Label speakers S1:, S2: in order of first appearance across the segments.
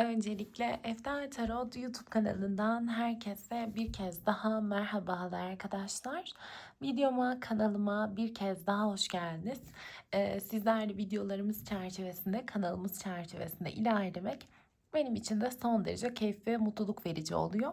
S1: Öncelikle Eftel Tarot YouTube kanalından herkese bir kez daha merhabalar arkadaşlar. Videoma, kanalıma bir kez daha hoş geldiniz. Ee, sizlerle videolarımız çerçevesinde, kanalımız çerçevesinde ilerlemek benim için de son derece keyif ve mutluluk verici oluyor.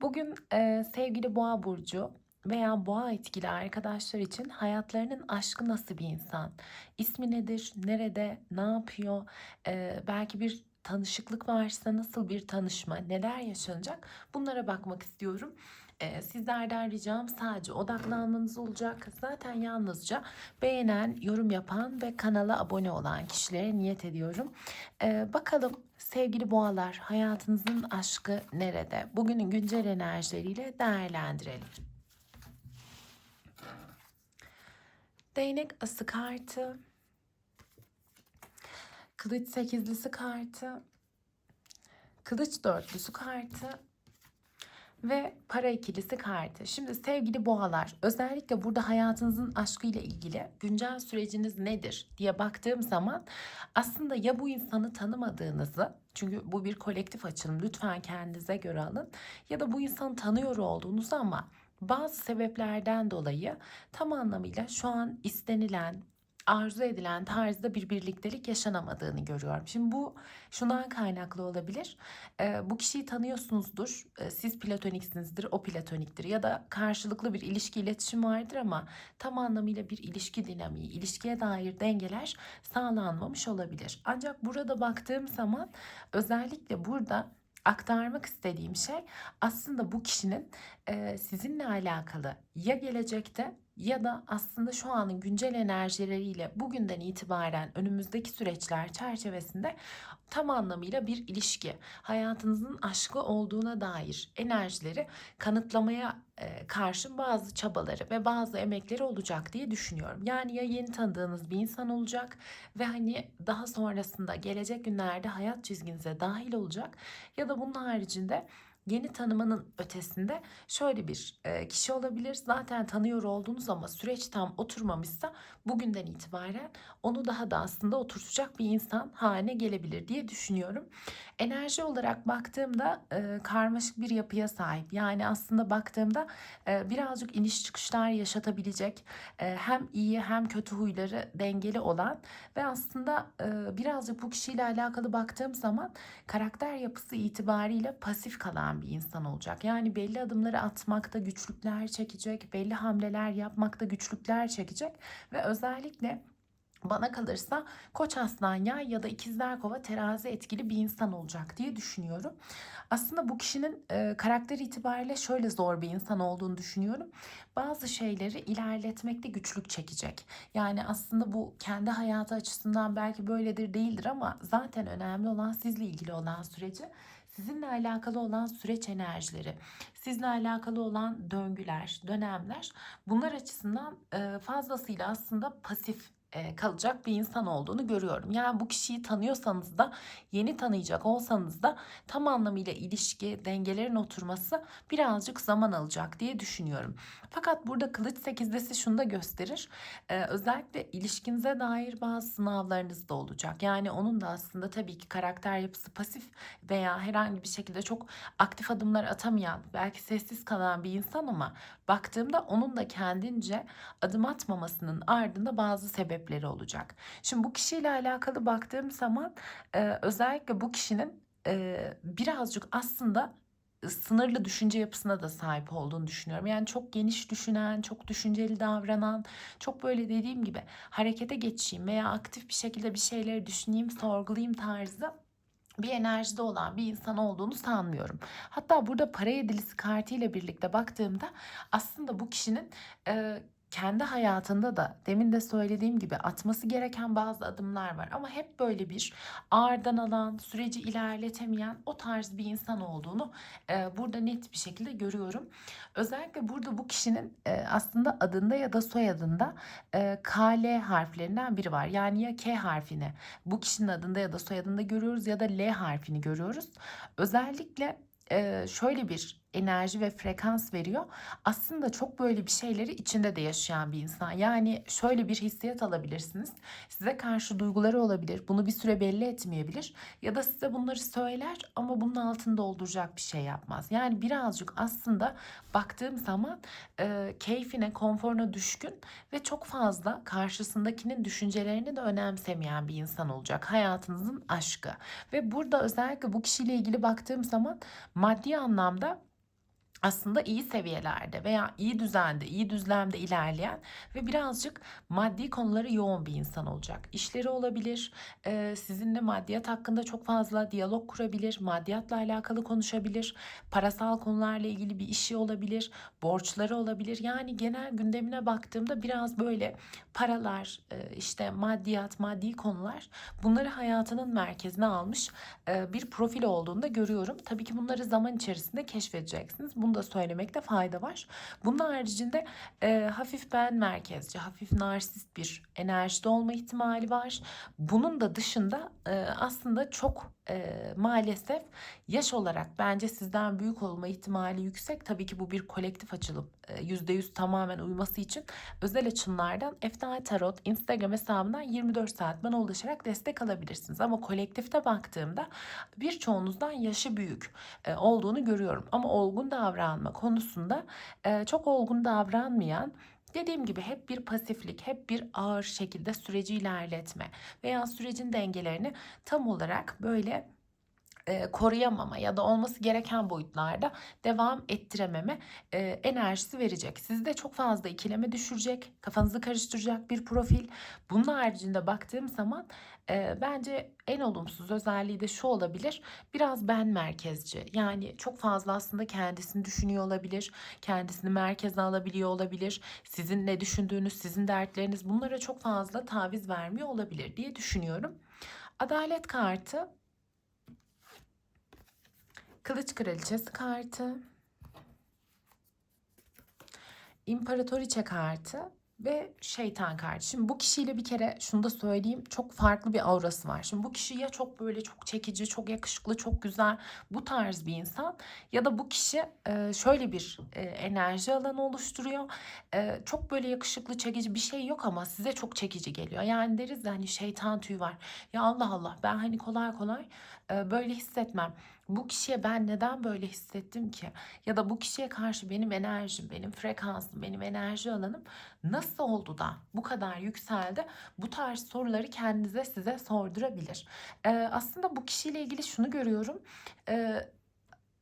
S1: Bugün e, sevgili Boğa Burcu veya boğa etkili arkadaşlar için hayatlarının aşkı nasıl bir insan? İsmi nedir? Nerede? Ne yapıyor? Ee, belki bir tanışıklık varsa nasıl bir tanışma, neler yaşanacak bunlara bakmak istiyorum. Ee, sizlerden ricam sadece odaklanmanız olacak. Zaten yalnızca beğenen, yorum yapan ve kanala abone olan kişilere niyet ediyorum. Ee, bakalım sevgili boğalar hayatınızın aşkı nerede? Bugünün güncel enerjileriyle değerlendirelim. Değnek ası kartı, kılıç sekizlisi kartı, kılıç dörtlüsü kartı ve para ikilisi kartı. Şimdi sevgili boğalar özellikle burada hayatınızın aşkıyla ilgili güncel süreciniz nedir diye baktığım zaman aslında ya bu insanı tanımadığınızı çünkü bu bir kolektif açılım lütfen kendinize göre alın ya da bu insanı tanıyor olduğunuzu ama bazı sebeplerden dolayı tam anlamıyla şu an istenilen, arzu edilen tarzda bir birliktelik yaşanamadığını görüyorum. Şimdi bu şundan kaynaklı olabilir. Ee, bu kişiyi tanıyorsunuzdur. Ee, siz platoniksinizdir, o platoniktir. Ya da karşılıklı bir ilişki, iletişim vardır ama tam anlamıyla bir ilişki dinamiği, ilişkiye dair dengeler sağlanmamış olabilir. Ancak burada baktığım zaman özellikle burada aktarmak istediğim şey aslında bu kişinin e, sizinle alakalı ya gelecekte ya da aslında şu anın güncel enerjileriyle bugünden itibaren önümüzdeki süreçler çerçevesinde tam anlamıyla bir ilişki, hayatınızın aşkı olduğuna dair enerjileri kanıtlamaya e, karşın bazı çabaları ve bazı emekleri olacak diye düşünüyorum. Yani ya yeni tanıdığınız bir insan olacak ve hani daha sonrasında gelecek günlerde hayat çizginize dahil olacak ya da bunun haricinde yeni tanımanın ötesinde şöyle bir e, kişi olabilir. Zaten tanıyor olduğunuz ama süreç tam oturmamışsa bugünden itibaren onu daha da aslında oturtacak bir insan haline gelebilir diye düşünüyorum. Enerji olarak baktığımda e, karmaşık bir yapıya sahip. Yani aslında baktığımda e, birazcık iniş çıkışlar yaşatabilecek hem iyi hem kötü huyları dengeli olan ve aslında birazcık bu kişiyle alakalı baktığım zaman karakter yapısı itibariyle pasif kalan bir insan olacak. Yani belli adımları atmakta güçlükler çekecek, belli hamleler yapmakta güçlükler çekecek ve özellikle bana kalırsa Koç Aslan Yay ya da İkizler Kova terazi etkili bir insan olacak diye düşünüyorum. Aslında bu kişinin e, karakter itibariyle şöyle zor bir insan olduğunu düşünüyorum. Bazı şeyleri ilerletmekte güçlük çekecek. Yani aslında bu kendi hayatı açısından belki böyledir değildir ama zaten önemli olan sizle ilgili olan süreci sizinle alakalı olan süreç enerjileri, sizle alakalı olan döngüler, dönemler bunlar açısından fazlasıyla aslında pasif kalacak bir insan olduğunu görüyorum. Yani bu kişiyi tanıyorsanız da yeni tanıyacak olsanız da tam anlamıyla ilişki, dengelerin oturması birazcık zaman alacak diye düşünüyorum. Fakat burada kılıç sekizlisi şunu da gösterir. Ee, özellikle ilişkinize dair bazı sınavlarınız da olacak. Yani onun da aslında tabii ki karakter yapısı pasif veya herhangi bir şekilde çok aktif adımlar atamayan, belki sessiz kalan bir insan ama baktığımda onun da kendince adım atmamasının ardında bazı sebepleri olacak. Şimdi bu kişiyle alakalı baktığım zaman e, özellikle bu kişinin e, birazcık aslında sınırlı düşünce yapısına da sahip olduğunu düşünüyorum. Yani çok geniş düşünen, çok düşünceli davranan, çok böyle dediğim gibi harekete geçeyim veya aktif bir şekilde bir şeyleri düşüneyim, sorgulayayım tarzı bir enerjide olan bir insan olduğunu sanmıyorum. Hatta burada para yedilisi kartıyla birlikte baktığımda aslında bu kişinin e, kendi hayatında da demin de söylediğim gibi atması gereken bazı adımlar var ama hep böyle bir ağırdan alan, süreci ilerletemeyen o tarz bir insan olduğunu e, burada net bir şekilde görüyorum. Özellikle burada bu kişinin e, aslında adında ya da soyadında e, KL harflerinden biri var. Yani ya K harfini bu kişinin adında ya da soyadında görüyoruz ya da L harfini görüyoruz. Özellikle e, şöyle bir enerji ve frekans veriyor. Aslında çok böyle bir şeyleri içinde de yaşayan bir insan. Yani şöyle bir hissiyat alabilirsiniz. Size karşı duyguları olabilir. Bunu bir süre belli etmeyebilir. Ya da size bunları söyler ama bunun altını dolduracak bir şey yapmaz. Yani birazcık aslında baktığım zaman e, keyfine, konforuna düşkün ve çok fazla karşısındakinin düşüncelerini de önemsemeyen bir insan olacak. Hayatınızın aşkı. Ve burada özellikle bu kişiyle ilgili baktığım zaman maddi anlamda aslında iyi seviyelerde veya iyi düzende, iyi düzlemde ilerleyen ve birazcık maddi konuları yoğun bir insan olacak. İşleri olabilir, sizinle maddiyat hakkında çok fazla diyalog kurabilir, maddiyatla alakalı konuşabilir, parasal konularla ilgili bir işi olabilir, borçları olabilir. Yani genel gündemine baktığımda biraz böyle paralar, işte maddiyat, maddi konular bunları hayatının merkezine almış bir profil olduğunu da görüyorum. Tabii ki bunları zaman içerisinde keşfedeceksiniz. Bunu da söylemekte fayda var. Bunun haricinde e, hafif ben merkezci, hafif narsist bir enerjide olma ihtimali var. Bunun da dışında e, aslında çok e, maalesef yaş olarak bence sizden büyük olma ihtimali yüksek. Tabii ki bu bir kolektif açılım. Yüzde yüz tamamen uyması için özel açımlardan Eftal Tarot Instagram hesabından 24 saat bana ulaşarak destek alabilirsiniz. Ama kolektifte baktığımda birçoğunuzdan yaşı büyük e, olduğunu görüyorum. Ama olgun davranma konusunda e, çok olgun davranmayan Dediğim gibi hep bir pasiflik, hep bir ağır şekilde süreci ilerletme veya sürecin dengelerini tam olarak böyle koruyamama ya da olması gereken boyutlarda devam ettirememe enerjisi verecek. Sizi de çok fazla ikileme düşürecek, kafanızı karıştıracak bir profil. Bunun haricinde baktığım zaman bence en olumsuz özelliği de şu olabilir. Biraz ben merkezci. Yani çok fazla aslında kendisini düşünüyor olabilir. Kendisini merkeze alabiliyor olabilir. Sizin ne düşündüğünüz, sizin dertleriniz bunlara çok fazla taviz vermiyor olabilir diye düşünüyorum. Adalet kartı Kılıç Kraliçesi kartı. İmparatoriçe kartı ve şeytan kartı. Şimdi bu kişiyle bir kere şunu da söyleyeyim. Çok farklı bir aurası var. Şimdi bu kişi ya çok böyle çok çekici, çok yakışıklı, çok güzel bu tarz bir insan ya da bu kişi e, şöyle bir e, enerji alanı oluşturuyor. E, çok böyle yakışıklı, çekici bir şey yok ama size çok çekici geliyor. Yani deriz de hani şeytan tüyü var. Ya Allah Allah ben hani kolay kolay böyle hissetmem bu kişiye ben neden böyle hissettim ki? Ya da bu kişiye karşı benim enerjim, benim frekansım, benim enerji alanım nasıl oldu da bu kadar yükseldi? Bu tarz soruları kendinize size sordurabilir. Ee, aslında bu kişiyle ilgili şunu görüyorum. Ee,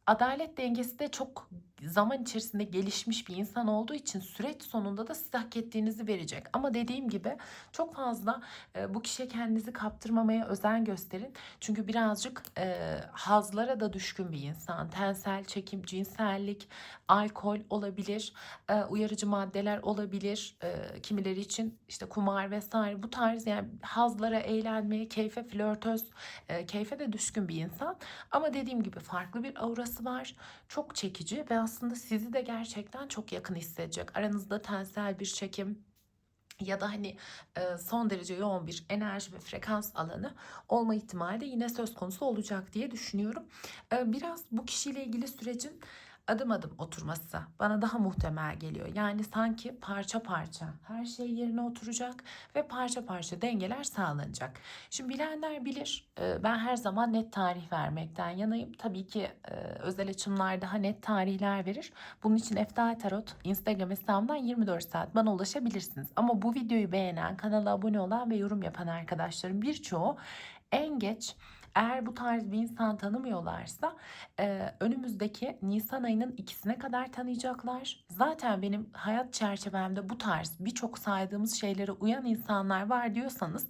S1: adalet dengesi de çok zaman içerisinde gelişmiş bir insan olduğu için süreç sonunda da size hak ettiğinizi verecek. Ama dediğim gibi çok fazla e, bu kişiye kendinizi kaptırmamaya özen gösterin. Çünkü birazcık e, hazlara da düşkün bir insan. Tensel çekim, cinsellik, alkol olabilir, e, uyarıcı maddeler olabilir. E, kimileri için işte kumar vesaire bu tarz yani hazlara, eğlenmeye, keyfe, flörtöz, e, keyfe de düşkün bir insan. Ama dediğim gibi farklı bir aurası var. Çok çekici ve sizi de gerçekten çok yakın hissedecek. Aranızda tensel bir çekim ya da hani son derece yoğun bir enerji ve frekans alanı olma ihtimali de yine söz konusu olacak diye düşünüyorum. Biraz bu kişiyle ilgili sürecin adım adım oturması bana daha muhtemel geliyor. Yani sanki parça parça her şey yerine oturacak ve parça parça dengeler sağlanacak. Şimdi bilenler bilir e, ben her zaman net tarih vermekten yanayım. Tabii ki e, özel açımlar daha net tarihler verir. Bunun için Eftal Tarot Instagram hesabımdan 24 saat bana ulaşabilirsiniz. Ama bu videoyu beğenen, kanala abone olan ve yorum yapan arkadaşlarım birçoğu en geç eğer bu tarz bir insan tanımıyorlarsa e, önümüzdeki Nisan ayının ikisine kadar tanıyacaklar. Zaten benim hayat çerçevemde bu tarz birçok saydığımız şeylere uyan insanlar var diyorsanız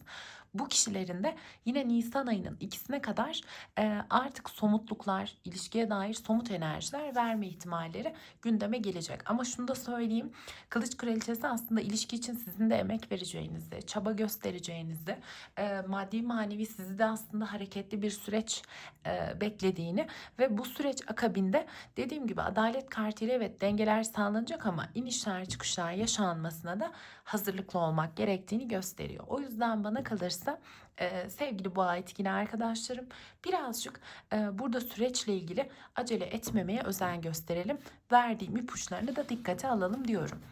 S1: bu kişilerin de yine Nisan ayının ikisine kadar e, artık somutluklar, ilişkiye dair somut enerjiler verme ihtimalleri gündeme gelecek. Ama şunu da söyleyeyim. Kılıç Kraliçesi aslında ilişki için sizin de emek vereceğinizi, çaba göstereceğinizi, e, maddi manevi sizi de aslında hareketli bir süreç e, beklediğini ve bu süreç akabinde dediğim gibi adalet kartıyla evet dengeler sağlanacak ama inişler çıkışlar yaşanmasına da hazırlıklı olmak gerektiğini gösteriyor. O yüzden bana kalırsa kartsa e, sevgili boğa etkili arkadaşlarım birazcık e, burada süreçle ilgili acele etmemeye özen gösterelim. Verdiğim ipuçlarını da dikkate alalım diyorum.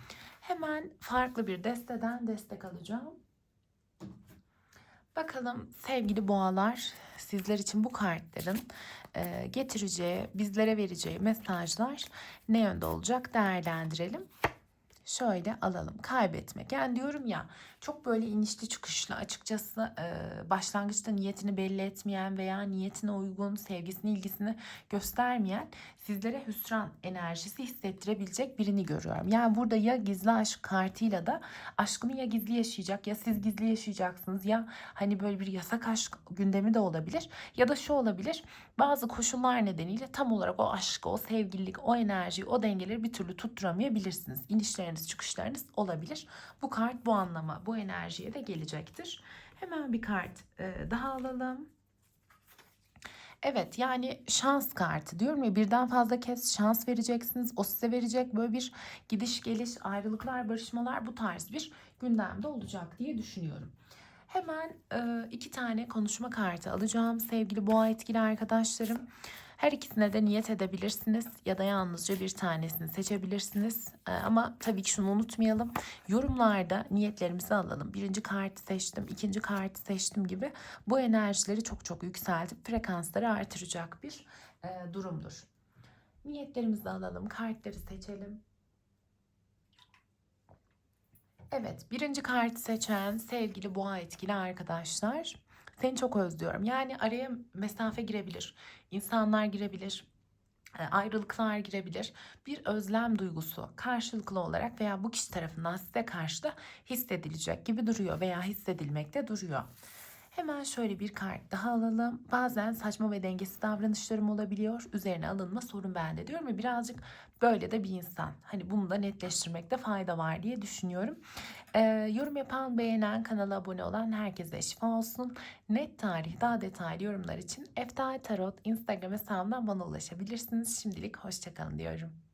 S1: Hemen farklı bir desteden destek alacağım. Bakalım sevgili boğalar sizler için bu kartların e, getireceği, bizlere vereceği mesajlar ne yönde olacak değerlendirelim. Şöyle alalım. Kaybetmek. Yani diyorum ya çok böyle inişli çıkışlı açıkçası e, başlangıçta niyetini belli etmeyen veya niyetine uygun sevgisini ilgisini göstermeyen sizlere hüsran enerjisi hissettirebilecek birini görüyorum. Yani burada ya gizli aşk kartıyla da aşkını ya gizli yaşayacak ya siz gizli yaşayacaksınız ya hani böyle bir yasak aşk gündemi de olabilir ya da şu olabilir bazı koşullar nedeniyle tam olarak o aşkı, o sevgililik, o enerjiyi, o dengeleri bir türlü tutturamayabilirsiniz. İnişleriniz, çıkışlarınız olabilir. Bu kart bu anlama, bu enerjiye de gelecektir. Hemen bir kart e, daha alalım. Evet yani şans kartı diyorum ya birden fazla kez şans vereceksiniz. O size verecek böyle bir gidiş geliş ayrılıklar barışmalar bu tarz bir gündemde olacak diye düşünüyorum. Hemen e, iki tane konuşma kartı alacağım sevgili boğa etkili arkadaşlarım. Her ikisine de niyet edebilirsiniz ya da yalnızca bir tanesini seçebilirsiniz. E, ama tabii ki şunu unutmayalım. Yorumlarda niyetlerimizi alalım. Birinci kartı seçtim, ikinci kartı seçtim gibi bu enerjileri çok çok yükseltip frekansları artıracak bir e, durumdur. Niyetlerimizi alalım, kartları seçelim. Evet, birinci kartı seçen sevgili boğa etkili arkadaşlar. Seni çok özlüyorum. Yani araya mesafe girebilir, insanlar girebilir, e, ayrılıklar girebilir. Bir özlem duygusu karşılıklı olarak veya bu kişi tarafından size karşı da hissedilecek gibi duruyor veya hissedilmekte duruyor. Hemen şöyle bir kart daha alalım. Bazen saçma ve dengesiz davranışlarım olabiliyor. Üzerine alınma sorun bende diyorum ve birazcık böyle de bir insan. Hani bunu da netleştirmekte fayda var diye düşünüyorum. Ee, yorum yapan, beğenen, kanala abone olan herkese şifa olsun. Net tarih, daha detaylı yorumlar için Eftal Tarot Instagram hesabından bana ulaşabilirsiniz. Şimdilik hoşçakalın diyorum.